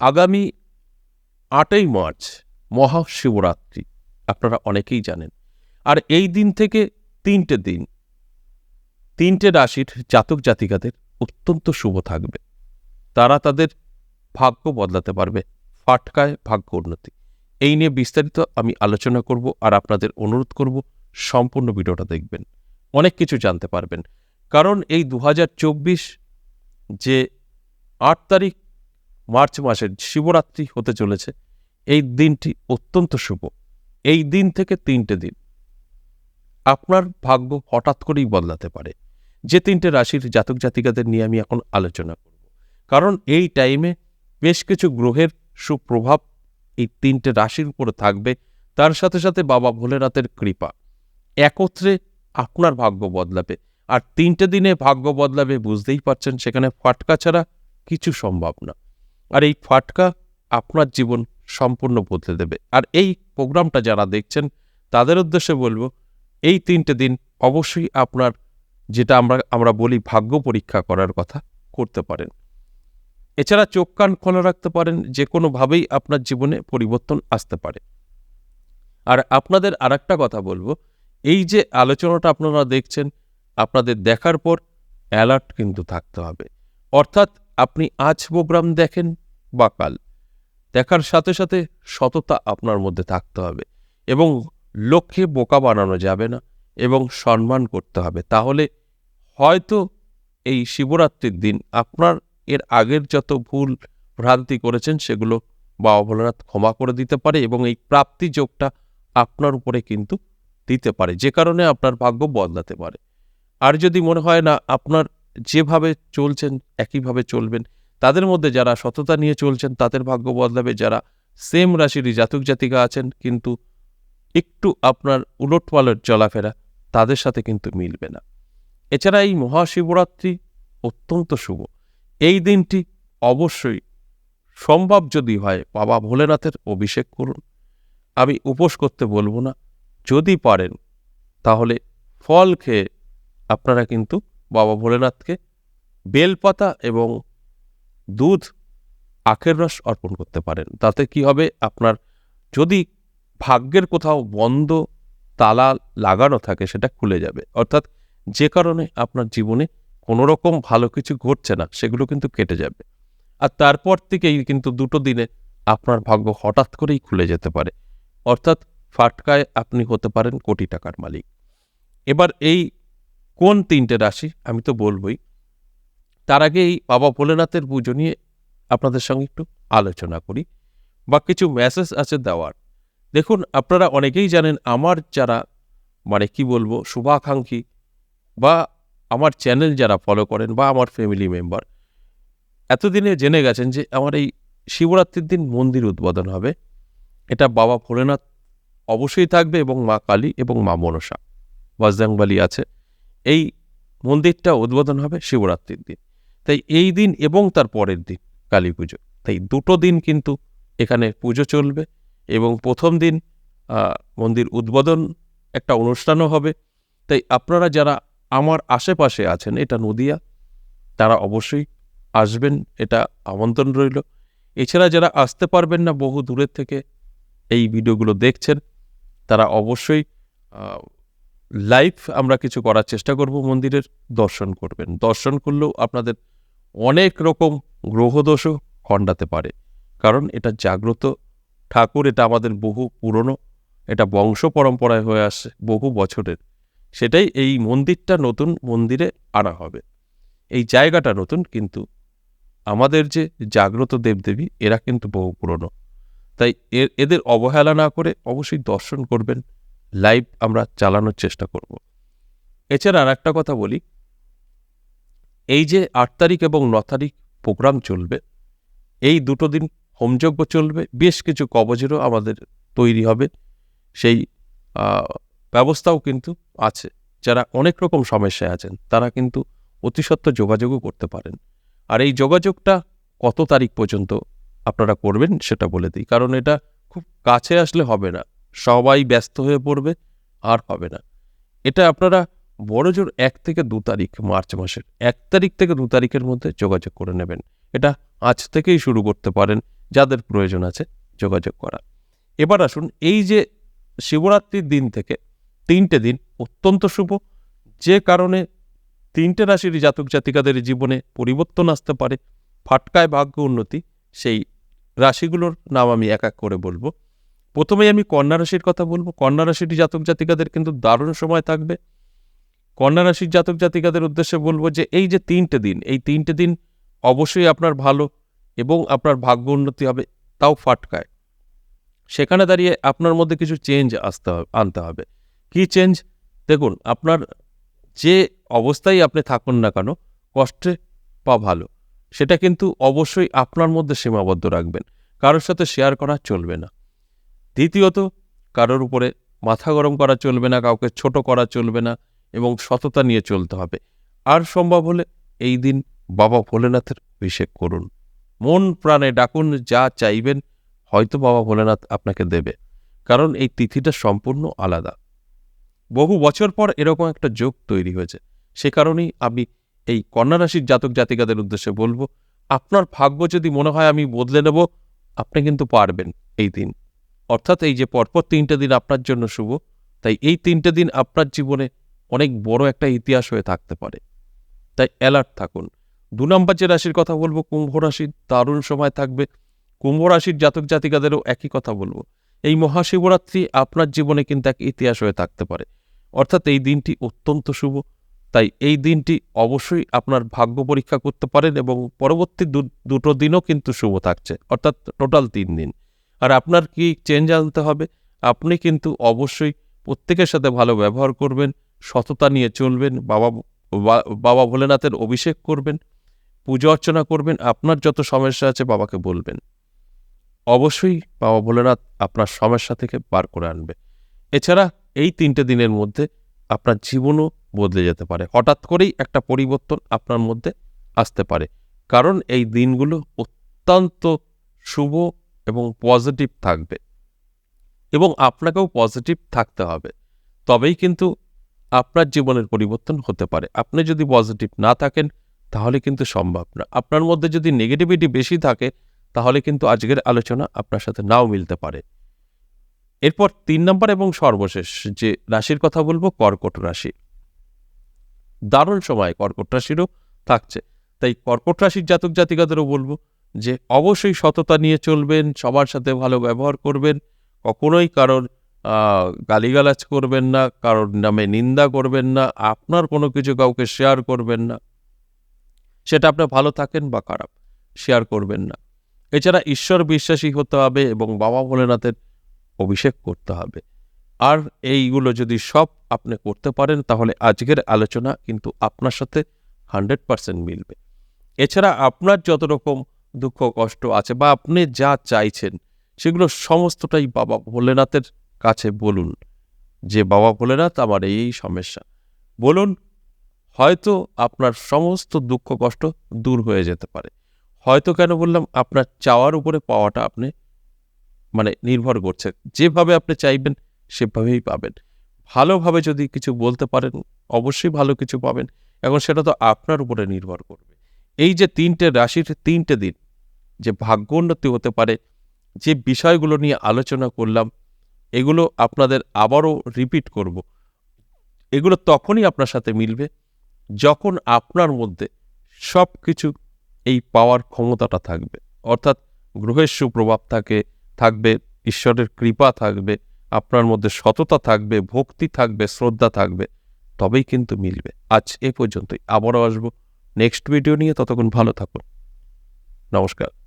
আগামী আটই মার্চ মহাশিবরাত্রি, আপনারা অনেকেই জানেন। আর এই দিন থেকে তিনটে দিন, তিনটে রাশির জাতক জাতিকাদের অত্যন্ত শুভ থাকবে। তারা তাদের ভাগ্য বদলাতে পারবে, ফাটকায় ভাগ্য উন্নতি। এই নিয়ে বিস্তারিত আমি আলোচনা করব আর আপনাদের অনুরোধ করব সম্পূর্ণ ভিডিওটা দেখবেন। অনেক কিছু জানতে পারবেন। কারণ এই দু হাজার চব্বিশ যে আট তারিখ মার্চ মাসের শিবরাত্রি হতে চলেছে। এই দিনটি অত্যন্ত শুভ। এই দিন থেকে তিনটে দিন। আপনার ভাগ্য হঠাৎ করেই বদলাতে পারে। যে তিনটে রাশির জাতক জাতিকাদের নিয়ে আমি এখন আলোচনা করব। কারণ এই টাইমে বেশ কিছু গ্রহের সুপ্রভাব এই তিনটে রাশির উপরে থাকবে। তার সাথে সাথে বাবা ভোলেনাথের কৃপা। একত্রে আপনার ভাগ্য বদলাবে। আর তিনটে দিনে ভাগ্য বদলাবে বুঝতেই পারছেন, সেখানে ফাটকা ছাড়া কিছু সম্ভব না। আর এই ফাটকা আপনার জীবন সম্পূর্ণ বদলে দেবে। আর এই প্রোগ্রামটা যারা দেখছেন, তাদের উদ্দেশ্যে বলব, এই তিনটে দিন অবশ্যই আপনার যেটা আমরা আমরা বলি ভাগ্য পরীক্ষা করার কথা করতে পারেন। এছাড়া চোখ কান খোলা রাখতে পারেন যে কোনোভাবেই আপনার জীবনে পরিবর্তন আসতে পারে। আর আপনাদের আর কথা বলব, এই যে আলোচনাটা আপনারা দেখছেন, আপনাদের দেখার পর অ্যালার্ট কিন্তু থাকতে হবে। অর্থাৎ আপনি আজ প্রোগ্রাম দেখেন বা কাল। দেখার সাথে সাথে সততা আপনার মধ্যে থাকতে হবে এবং লক্ষ্যে বোকা বানানো যাবে না এবং সম্মান করতে হবে। তাহলে হয়তো এই শিবরাত্রির দিন আপনার এর আগের যত ভুল ভ্রান্তি করেছেন সেগুলো বা ভোলানাথ ক্ষমা করে দিতে পারে এবং এই প্রাপ্তি যোগটা আপনার উপরে কিন্তু দিতে পারে। যে কারণে আপনার ভাগ্য বদলাতে পারে। আর যদি মনে হয় না আপনার যেভাবে চলছেন, একইভাবে চলবেন। তাদের মধ্যে যারা সততা নিয়ে চলছেন, তাদের ভাগ্য বদলাবে। যারা সেম রাশিরই জাতক জাতিকা আছেন, কিন্তু একটু আপনার উলটপালট চলাফেরা তাদের সাথে কিন্তু মিলবে না। এছাড়া এই মহাশিবরাত্রি অত্যন্ত শুভ। এই দিনটি অবশ্যই সম্ভব যদি হয়, বাবা ভোলেনাথের অভিষেক করুন। আমি উপোস করতে বলব না। যদি পারেন, তাহলে ফল খেয়ে আপনারা কিন্তু বাবা ভোলেনাথকে বেলপাতা এবং দুধ আখের রস অর্পণ করতে পারেন। তাতে কি হবে? আপনার যদি ভাগ্যের কোথাও বন্ধ তালা লাগানো থাকে, সেটা খুলে যাবে। অর্থাৎ যে কারণে আপনার জীবনে কোনো রকম ভালো কিছু ঘটছে না, সেগুলো কিন্তু কেটে যাবে। আর তারপর থেকেই কিন্তু দুটো দিনে আপনার ভাগ্য হঠাৎ করেই খুলে যেতে পারে। অর্থাৎ ফাটকায় আপনি হতে পারেন কোটি টাকার মালিক। এবার এই কোন তিনটে রাশি আমি তো বলবই। তার আগে এই বাবা ভোলেনাথের পুজো নিয়ে আপনাদের সঙ্গে একটু আলোচনা করি বা কিছু মেসেজ আছে দেওয়ার। দেখুন, আপনারা অনেকেই জানেন আমার যারা মানে কি বলব, শুভাকাঙ্ক্ষী বা আমার চ্যানেল যারা ফলো করেন বা আমার ফ্যামিলি মেম্বার এতদিনে জেনে গেছেন যে আমার এই শিবরাত্রির দিন মন্দির উদ্বোধন হবে। এটা বাবা ভোলেনাথ অবশ্যই থাকবে এবং মা কালী এবং মা মনসা। বজরংবলী আছে। এই মন্দিরটা উদ্বোধন হবে শিবরাত্রির দিন। তাই এই দিন এবং তার পরের দিন কালী পুজো। তাই দুটো দিন কিন্তু এখানে পুজো চলবে এবং প্রথম দিন মন্দির উদ্বোধন একটা অনুষ্ঠানও হবে। তাই আপনারা যারা আমার আশেপাশে আছেন, এটা নদিয়া, তারা অবশ্যই আসবেন, এটা আমন্ত্রণ রইল। এছাড়া যারা আসতে পারবেন না, বহু দূরের থেকে এই ভিডিওগুলো দেখছেন, তারা অবশ্যই লাইভ আমরা কিছু করার চেষ্টা করব, মন্দিরের দর্শন করবেন। দর্শন করলেও আপনাদের অনেক রকম গ্রহদোষও খণ্ডাতে পারে। কারণ এটা জাগ্রত ঠাকুর, এটা আমাদের বহু পুরনো, এটা বংশ পরম্পরায় হয়ে আসছে, বহু বছরের। সেটাই এই মন্দিরটা নতুন মন্দিরে আনা হবে। এই জায়গাটা নতুন, কিন্তু আমাদের যে জাগ্রত দেবদেবী, এরা কিন্তু বহু পুরনো। তাই এদের অবহেলা না করে অবশ্যই দর্শন করবেন। লাইভ আমরা চালানোর চেষ্টা করব। এছাড়া আর একটা কথা বলি, এই যে আট তারিখ এবং ন তারিখ প্রোগ্রাম চলবে, এই দুটো দিন হোমযজ্ঞ চলবে, বেশ কিছু কবজেরও আমাদের তৈরি হবে, সেই ব্যবস্থাও কিন্তু আছে। যারা অনেক রকম সমস্যায় আছেন, তারা কিন্তু অতিসত্ত্ব যোগাযোগও করতে পারেন। আর এই যোগাযোগটা কত তারিখ পর্যন্ত আপনারা করবেন সেটা বলে দিই, কারণ এটা খুব কাছে আসলে হবে না। সবাই ব্যস্ত হয়ে পড়বে, আর হবে না। এটা আপনারা বড় জোর এক থেকে দু তারিখ, মার্চ মাসের এক তারিখ থেকে দু তারিখের মধ্যে যোগাযোগ করে নেবেন। এটা আজ থেকেই শুরু করতে পারেন, যাদের প্রয়োজন আছে যোগাযোগ করা এবার আসুন, এই যে শিবরাত্রির দিন থেকে তিনটে দিন অত্যন্ত শুভ, যে কারণে তিনটে রাশির জাতক জাতিকাদের জীবনে পরিবর্তন আসতে পারে, ফাটকায় ভাগ্য উন্নতি, সেই রাশিগুলোর নাম আমি এক এক করে বলব। প্রথমেই আমি কন্যা রাশির কথা বলব। কন্যা রাশির জাতক জাতিকাদের কিন্তু দারুণ সময় থাকবে। কন্যা রাশির জাতক জাতিকাদের উদ্দেশ্যে বলব যে, এই যে তিনটে দিন, এই তিনটে দিন অবশ্যই আপনার ভালো এবং আপনার ভাগ্য উন্নতি হবে, তাও ফাটকায়। সেখানে দাঁড়িয়ে আপনার মধ্যে কিছু চেঞ্জ আসতে হবে, আনতে হবে। কি চেঞ্জ দেখুন, আপনার যে অবস্থায় আপনি থাকুন না কেন, কষ্টে বা ভালো। সেটা কিন্তু অবশ্যই আপনার মধ্যে সীমাবদ্ধ রাখবেন। কারোর সাথে শেয়ার করা চলবে না। দ্বিতীয়ত, কারোর উপরে মাথা গরম করা চলবে না, কাউকে ছোট করা চলবে না এবং সততা নিয়ে চলতে হবে। আর সম্ভব হলে এই দিন বাবা ভোলেনাথের অভিষেক করুন। মন প্রাণে ডাকুন, যা চাইবেন হয়তো বাবা ভোলেনাথ আপনাকে দেবে। কারণ এই তিথিটা সম্পূর্ণ আলাদা। বহু বছর পর এরকম একটা যোগ তৈরি হয়েছে। সে কারণেই আমি এই কন্যা রাশির জাতক জাতিকাদের উদ্দেশ্যে বলব, আপনার ভাগ্য যদি মনে হয় আমি বদলে নেব, আপনি কিন্তু পারবেন এই দিন। অর্থাৎ এই যে পরপর তিনটে দিন আপনার জন্য শুভ, তাই এই তিনটে দিন আপনার জীবনে অনেক বড় একটা ইতিহাস হয়ে থাকতে পারে। তাই অ্যালার্ট থাকুন। দু নম্বর যে রাশির কথা বলব, কুম্ভ রাশির দারুণ সময় থাকবে। কুম্ভ রাশির জাতক জাতিকাদেরও একই কথা বলব। এই মহাশিবরাত্রি আপনার জীবনে কিন্তু এক ইতিহাস হয়ে থাকতে পারে। অর্থাৎ এই দিনটি অত্যন্ত শুভ। তাই এই দিনটি অবশ্যই আপনার ভাগ্য পরীক্ষা করতে পারেন এবং পরবর্তী দুটো দিনও কিন্তু শুভ থাকছে। অর্থাৎ টোটাল তিন দিন। আর আপনার কি চেঞ্জ আনতে হবে? আপনি কিন্তু অবশ্যই প্রত্যেকের সাথে ভালো ব্যবহার করবেন, সততা নিয়ে চলবেন, বাবা বাবা ভোলেনাথের অভিষেক করবেন, পুজো অর্চনা করবেন, আপনার যত সমস্যা আছে বাবাকে বলবেন। অবশ্যই বাবা ভোলেনাথ আপনার সমস্যা থেকে বার করে আনবে। এছাড়া এই তিনটে দিনের মধ্যে আপনার জীবনও বদলে যেতে পারে। হঠাৎ করেই একটা পরিবর্তন আপনার মধ্যে আসতে পারে। কারণ এই দিনগুলো অত্যন্ত শুভ এবং পজিটিভ থাকবে। এবং আপনাকেও পজিটিভ থাকতে হবে। তবেই কিন্তু আপনার জীবনের পরিবর্তন হতে পারে। আপনি যদি পজিটিভ না থাকেন, তাহলে কিন্তু সম্ভব না। আপনার মধ্যে যদি নেগেটিভিটি বেশি থাকে, তাহলে কিন্তু আজকের আলোচনা আপনার সাথে নাও মিলতে পারে। এরপর তিন নম্বর এবং সর্বশেষ যে রাশির কথা বলব, কর্কট রাশি। দারুণ সময় কর্কট রাশিরও থাকছে। তাই কর্কট রাশির জাতক জাতিকাদেরও বলব যে অবশ্যই সততা নিয়ে চলবেন, সবার সাথে ভালো ব্যবহার করবেন, কখনোই কারোর গালিগালাজ করবেন না, কারোর নামে নিন্দা করবেন না, আপনার কোনো কিছু কাউকে শেয়ার করবেন না। সেটা আপনি ভালো থাকেন বা খারাপ শেয়ার করবেন না। এছাড়া ঈশ্বর বিশ্বাসী হতে হবে এবং বাবা ভোলেনাথের অভিষেক করতে হবে। আর এইগুলো যদি সব আপনি করতে পারেন, তাহলে আজকের আলোচনা কিন্তু আপনার সাথে হান্ড্রেড পারসেন্ট মিলবে। এছাড়া আপনার যত রকম দুঃখ, কষ্ট আছে বা আপনি যা চাইছেন, সেগুলো সমস্তটাই বাবা ভোলেনাথের কাছে বলুন। যে বাবা ভোলেনাথ, আমার এই সমস্যা। বলুন, হয়তো আপনার সমস্ত দুঃখ, কষ্ট দূর হয়ে যেতে পারে। হয়তো কেন বললাম, আপনার চাওয়ার উপরে পাওয়াটা আপনি মানে নির্ভর করছে। যেভাবে আপনি চাইবেন, সেভাবেই পাবেন। ভালোভাবে যদি কিছু বলতে পারেন, অবশ্যই ভালো কিছু পাবেন। এখন সেটা তো আপনার উপরে নির্ভর করবে। এই যে তিনটে রাশির তিনটে দিন যে ভাগ্য উন্নতি হতে পারে, যে বিষয়গুলো নিয়ে আলোচনা করলাম, এগুলো আপনাদের আবারও রিপিট করব। এগুলো তখনই আপনার সাথে মিলবে যখন আপনার মধ্যে সব কিছু এই পাওয়ার ক্ষমতাটা থাকবে। অর্থাৎ গ্রহের সুপ্রভাব থাকে, থাকবে, ঈশ্বরের কৃপা থাকবে, আপনার মধ্যে সততা থাকবে, ভক্তি থাকবে, শ্রদ্ধা থাকবে, তবেই কিন্তু মিলবে। আজ এ পর্যন্তই। আবারও আসব নেক্সট ভিডিও নিয়ে। ততক্ষণ ভালো থাকুন। নমস্কার।